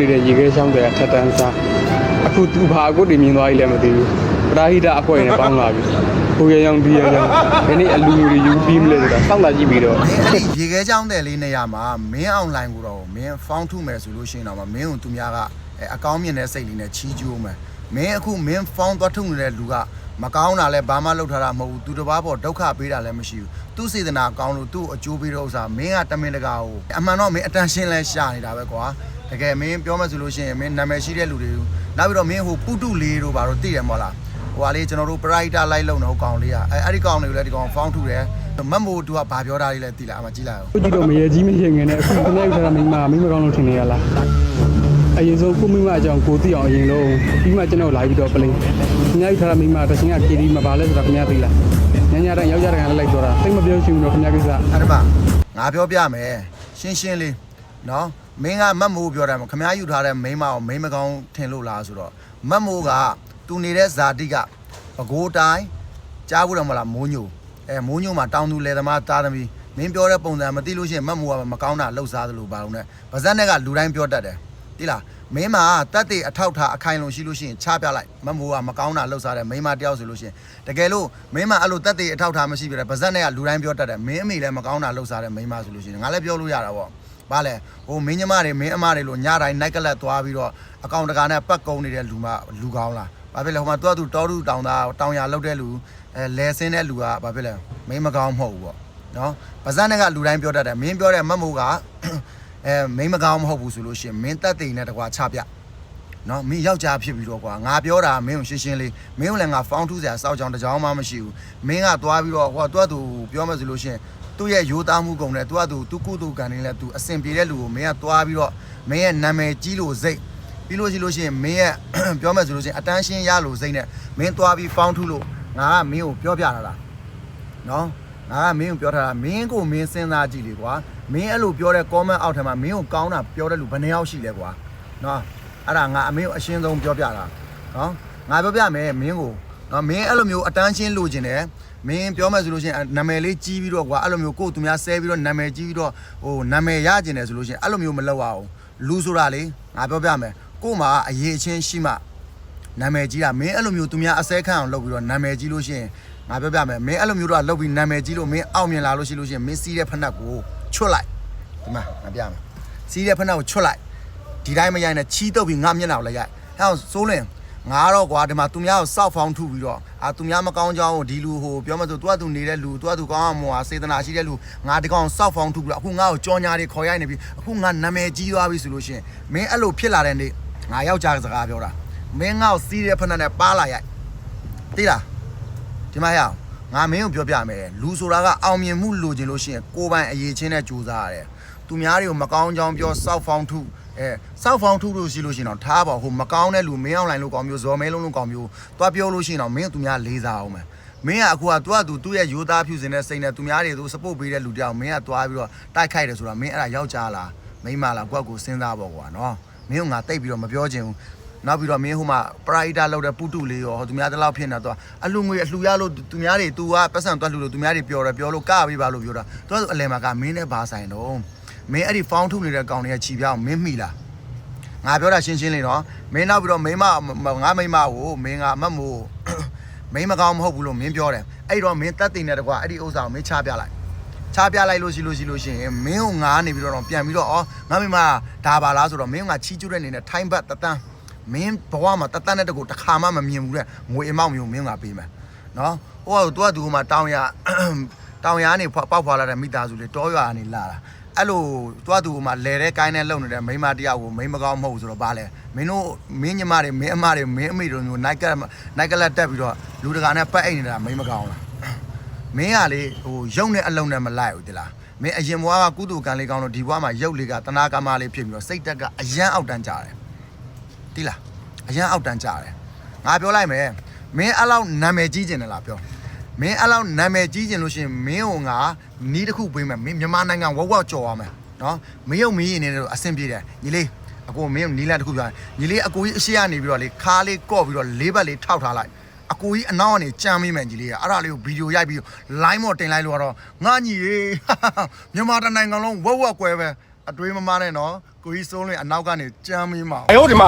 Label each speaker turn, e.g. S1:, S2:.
S1: နေတဲ့ရေခဲချောင်းတွေကထက်တန်းစားအခုသူဘာအခုတည်မြင်သွားပြီလည်းမသိဘူးပရာဟိတအဖွဲ့နဲ့ပေါင်းလာပြီကိုရရောင်ဒီရရောင်ဒီနေ့အလူလူတွေယူပြီးမလဲဆိုတာစောင့်လာကြည့်ပြီးတော့
S2: မင်းအဲ့ဒီရေခဲချောင်းတဲ့လေးနေရာမှာမင်းအောင်လိုင်းကိုတော့မင်းဖောင်းထုမယ်ဆိုလို့ရှိရင်တော့မင်းကိုသူများကအဲအကောင်းမြင်တဲ့စိတ်လေးနဲ့ချီးကျိုးမယ်မင်းအခုမင်းဖောင်းသွားထုနေတဲ့လူကမကောင်းတာလဲဘာမှလုပ်ထားတာမဟုတ်ဘူးသူတစ်ပါးပေါ်ဒုက္ခပေးတာလည်းမရှိဘူးသူစေတနာကောင်းလို့သူ့အကျိုးပေးတဲ့ဥစ္စာမင်းကတမင်တကာကိုအမှန်တော့မင်းအတန်ရှင်းလဲရှာနေတာပဲကွာ တကယ်မင်းပြောမှဆိုလို့ရှိရင်မင်းနာမည်ရှိတဲ့လူတွေနောက်ပြီးတော့မင်းဟိုပုတုလေးတို့ဘာလို့သိတယ်မဟုတ်လားဟိုဟာလေးကျွန်တော်တို့ private လိုက်လုံတော့ကောင်လေးอ่ะအဲအဲ့ဒီကောင်လေးကိုလည်းဒီကောင်ဖောင်းထုတယ်မတ်မိုးသူကဘာပြောတာလေးလဲသိလားအမကြည့်လိုက်အောင်
S1: ကိုကြည့်တော့မရေကြီးမရေငယ်နဲ့အခုခဏယူထားတာမိမမိမကောင်းလို့ထင်နေရလားအရင်ဆုံးကိုမိမအကြောင်းကိုသိအောင်အရင်လုံးပြီးမှကျွန်တော်လာပြီးတော့ပလင်းခဏယူထားတာမိမတချင်းကကီဒီမပါလဲဆိုတာခင်ဗျားသိလားညညတိုင်းယောက်ျားတိုင်းလိုက်တော့တာသိမပြောရှိဘူးတော့ခင်ဗျားကိစ္စ
S2: အဲ့ဒါမှငါပြောပြမယ်ရှင်းရှင်းလေးနော် မင်းကမတ်မိုးပြောတယ်မခမားယူထားတဲ့မိန်းမကိုမိန်းမကောင်းထင်လို့လားဆိုတော့မတ်မိုးကသူနေတဲ့ဇာတိကပကိုးတိုင်းကြားဘူးတယ်မလားမိုးညိုအဲမိုးညိုမှာတောင်းသူလေသမားတားသမီးမင်းပြောတဲ့ပုံစံမသိလို့ရှိရင်မတ်မိုးကမကောင်းတာလှုပ်ရှားသလိုပါလို့ ਨੇ ဗဇက်နဲ့ကလူတိုင်းပြောတတ်တယ်တိလားမင်းမတက်တဲ့အထောက်ထားအခိုင်လုံရှိလို့ရှိရင်ချပြလိုက်မမိုးကမကောင်းတာလှုပ်ရှားတယ်မိန်းမတယောက်ဆိုလို့ရှိရင်တကယ်လို့မင်းမအဲ့လိုတက်တဲ့အထောက်ထားမရှိပြတယ်ဗဇက်နဲ့ကလူတိုင်းပြောတတ်တယ်မင်းအမေလည်းမကောင်းတာလှုပ်ရှားတယ်မိန်းမဆိုလို့ရှိရင်ငါလည်းပြောလို့ရတာပေါ့ ဘာလဲဟိုမင်းညီမတွေမင်းအမတွေလို့ညတိုင်းနိုက်ကလပ်သွားပြီးတော့အကောင်တကာနဲ့ပတ်ကုန်းနေတဲ့လူမလူကောင်းလားဘာဖြစ်လဲဟိုမှာသူကသူတောတူတောင်သားတောင်ရလောက်တဲ့လူအဲလဲဆင်းတဲ့လူကဘာဖြစ်လဲမင်းမကောင်းမဟုတ်ဘူးပေါ့နော်ဗဇက်နဲ့ကလူတိုင်းပြောတတ်တယ်မင်းပြောတဲ့မတ်မိုးကအဲမင်းမကောင်းမဟုတ်ဘူးဆိုလို့ရှိရင်မင်းတက်တဲ့နဲ့တကွာချပြ နော်မင်းယောက်ျားဖြစ်ပြီးတော့ကွာငါပြောတာမင်းကိုရှင်းရှင်းလေးမင်းကိုလည်းငါဖောင်းထူးစရာစောက်ကြောင်တစ်ကြောင်မှမရှိဘူးမင်းကသွားပြီးတော့ဟိုကသူကသူပြောမှဆိုလို့ရှရင်သူ့ရဲ့ရိုးသားမှုကုန်တယ်သူကသူသူကုသူကန်နေလဲသူအစင်ပြေတဲ့လူကိုမင်းကသွားပြီးတော့မင်းရဲ့နာမည်ကြီးလို့စိတ်ပြီးလို့ရှိလို့ရှရင်မင်းရဲ့ပြောမှဆိုလို့ရှရင်အတန်းရှင်းရလို့စိတ်နဲ့မင်းသွားပြီးဖောင်းထူးလို့ငါကမင်းကိုပြောပြတာလားနော်ငါကမင်းကိုပြောထားတာမင်းကိုမင်းစဉ်းစားကြည့်လေကွာမင်းအဲ့လိုပြောတဲ့ comment အောက်ထဲမှာမင်းကိုကောင်းတာပြောတဲ့လူဘယ်နှယောက်ရှိလဲကွာနော် အဲ့ဒါငါအမေကိုအရှင်းဆုံးပြောပြတာနော်ငါပြောပြမယ်မင်းကိုနော်မင်းအဲ့လိုမျိုးအတန်းချင်းလိုချင်တယ်မင်းပြောမယ်ဆိုလို့ရှိရင်နာမည်လေးကြီးပြီးတော့ကွာအဲ့လိုမျိုးကိုယ်သူများဆဲပြီးတော့နာမည်ကြီးပြီးတော့ဟိုနာမည်ရကျင်တယ်ဆိုလို့ရှိရင်အဲ့လိုမျိုးမလုပ်ရအောင်လူဆိုတာလေငါပြောပြမယ်ကို့မှာအရေးချင်းရှိမှနာမည်ကြီးတာမင်းအဲ့လိုမျိုးသူများအစဲခန့်အောင်လုပ်ပြီးတော့နာမည်ကြီးလို့ရှိရင်ငါပြောပြမယ်မင်းအဲ့လိုမျိုးတော့လုပ်ပြီးနာမည်ကြီးလို့မင်းအောင်မြင်လာလို့ရှိလို့ရှိရင်မင်းစီးတဲ့ဖက်နှက်ကိုချွတ်လိုက်ဒီမှာငါပြမယ်စီးတဲ့ဖက်နှက်ကိုချွတ်လိုက် ဒီတိုင်းမရိုက်နဲ့ချီးတုပ်ပြီးငါမျက်နှာကိုလည်းရိုက်ဟဲ့အောင်စိုးလင်ငါတော့ကွာဒီမှာသူများကိုစောက်ဖောင်းထုပြီးတော့အာသူများမကောင်းကြောင်းကိုဒီလူဟိုပြောမှဆိုသူကသူနေတဲ့လူသူကသူကောင်းအောင်မွာစေတနာရှိတဲ့လူငါဒီကောင်စောက်ဖောင်းထုပြီးတော့အခုငါ့ကိုကြောညာတွေခေါ်ရိုက်နေပြီအခုငါနာမည်ကြီးသွားပြီဆိုလို့ရှိရင်မင်းအဲ့လိုဖြစ်လာတဲ့နေ့ငါယောက်ျားစကားပြောတာမင်းငါ့ကိုစီးတဲ့ဖက်နဲ့ပါလာရိုက်သိလားဒီမှာရအောင် ငါမင်းကိုပြောပြမယ်လူဆိုတာကအောင်မြင်မှုလိုချင်လို့ရှိရင်ကိုယ်ပိုင်အရေးချင်းနဲ့ကြိုးစားရတယ်သူများတွေကိုမကောင်းကြောင်းပြောစောက်ဖောင်းထုအဲစောက်ဖောင်းထုလို့ရှိလို့ရှိရင်တော့ထားပါဟိုမကောင်းတဲ့လူမင်းအောင်လိုင်းလို့ကောင်းမျိုးဇော်မဲလုံးလုံးကောင်းမျိုးသွားပြောလို့ရှိရင်တော့မင်းကသူများလေးစားအောင်မယ်မင်းကအခုကသူကသူသူ့ရဲ့ယူသားဖြူစင်တဲ့စိတ်နဲ့သူများတွေသူစပုတ်ပေးတဲ့လူတယောက်မင်းကသွားပြီးတော့တိုက်ခိုက်တယ်ဆိုတာမင်းအဲ့ဒါယောက်ျားလားမိန်းမလားကိုယ့်ကိုစဉ်းစားပေါ့ကွာနော်မင်းကငါတိတ်ပြီးတော့မပြောချင်ဘူး နောက်ပြီးတော့မင်းဟိုမှာပရိုက်တာလောက်တဲ့ပုတုလေးရောဟိုသူများတလောက်ဖြစ်နေတော့အလူငွေအလှူရလို့သူများတွေ तू ကပတ်စံတွက်လှူလို့သူများတွေပြောတယ်ပြောလို့ကပေးပါလို့ပြောတာသူကအလဲမှာကမင်းနဲ့ဘာဆိုင်တော့မင်းအဲ့ဒီဖောင်းထုတ်နေတဲ့ကောင်တွေကခြီပြအောင်မင်းမိလားငါပြောတာရှင်းရှင်းလေးနော်မင်းနောက်ပြီးတော့မိမငါမိမကိုမင်းကအမတ်မို့မင်းမကောင်းမဟုတ်ဘူးလို့မင်းပြောတယ်အဲ့တော့မင်းတက်တင်တဲ့တကွာအဲ့ဒီဥစ္စာကိုမင်းချပြလိုက်ချပြလိုက်လို့ရှိလို့ရှိလို့ရှိရင်မင်းကိုငါနေပြီးတော့ပြန်ပြီးတော့ဩငါမိမဒါပါလားဆိုတော့မင်းကချီးကျူးတဲ့အနေနဲ့ထိုင်းဘတ်တတန်း မင်းဘဝမှာတတန်းတဲ့တကူတစ်ခါမှမမြင်ဘူးတဲ့ငွေအမောက်မျိုးမင်းကပေးမယ်နော်ဟိုကသူကသူကမှတောင်ရတောင်ရကနေပေါက်ဖွာလာတဲ့မိသားစုလေးတောရွာကနေလာတာအဲ့လိုသွားသူကမှလဲတဲ့ကိုင်းနဲ့လုံနေတဲ့မိန်းမတယောက်ကိုမိန်းမကောင်းမဟုတ်ဘူးဆိုတော့ဗာလဲမင်းတို့မင်းညီမတွေမင်းအမတွေမင်းအမေတို့မျိုးနိုက်ကက်နိုက်ကလက်တက်ပြီးတော့လူတကာနဲ့ပတ်အိတ်နေတာမိန်းမကောင်းလားမင်းကလေဟိုရုပ်နဲ့အလုံးနဲ့မလိုက်ဘူးတိလားမင်းအရင်ဘွားကကုသကံလေးကောင်းလို့ဒီဘွားမှာရုပ်လေးကတနာကမလေးဖြစ်ပြီးတော့စိတ်တက်ကအယမ်းအောက်တန်းကြတယ် တိလားအယမ်းအောက်တန်းကြတယ်ငါပြောလိုက်မယ်မင်းအဲ့လောက်နာမည်ကြီးကျင်တယ်လားပြောမင်းအဲ့လောက်နာမည်ကြီးကျင်လို့ရှိရင်မင်းဟိုငါနီးတစ်ခုပေးမယ်မင်းမြန်မာနိုင်ငံဝက်ဝက်ကြော်ရမယ်နော်မင်းရုပ်မင်းရည်နေတော့အဆင်ပြေတယ်ညီလေးအကိုမင်းနီးလာတစ်ခုပြောညီလေးအကိုကြီးအရှိကနေပြီးတော့လေခါလေးကော့ပြီးတော့လေးဘက်လေးထောက်ထားလိုက်အကိုကြီးအနောက်ကနေကြမ်းမိမယ်ညီလေးကအဲ့ဒါလေးကိုဗီဒီယိုရိုက်ပြီး line မော်တင်လိုက်လို့ကတော့ငါညီရေမြန်မာတနိုင်ငံလုံးဝက်ဝက်ကွဲပဲ အတွေးမမနဲ့နော်ကိုကြီးစိုးလွင်အနောက်ကနေကြမ်းမင်းမအောင်
S3: 哎呦我的妈！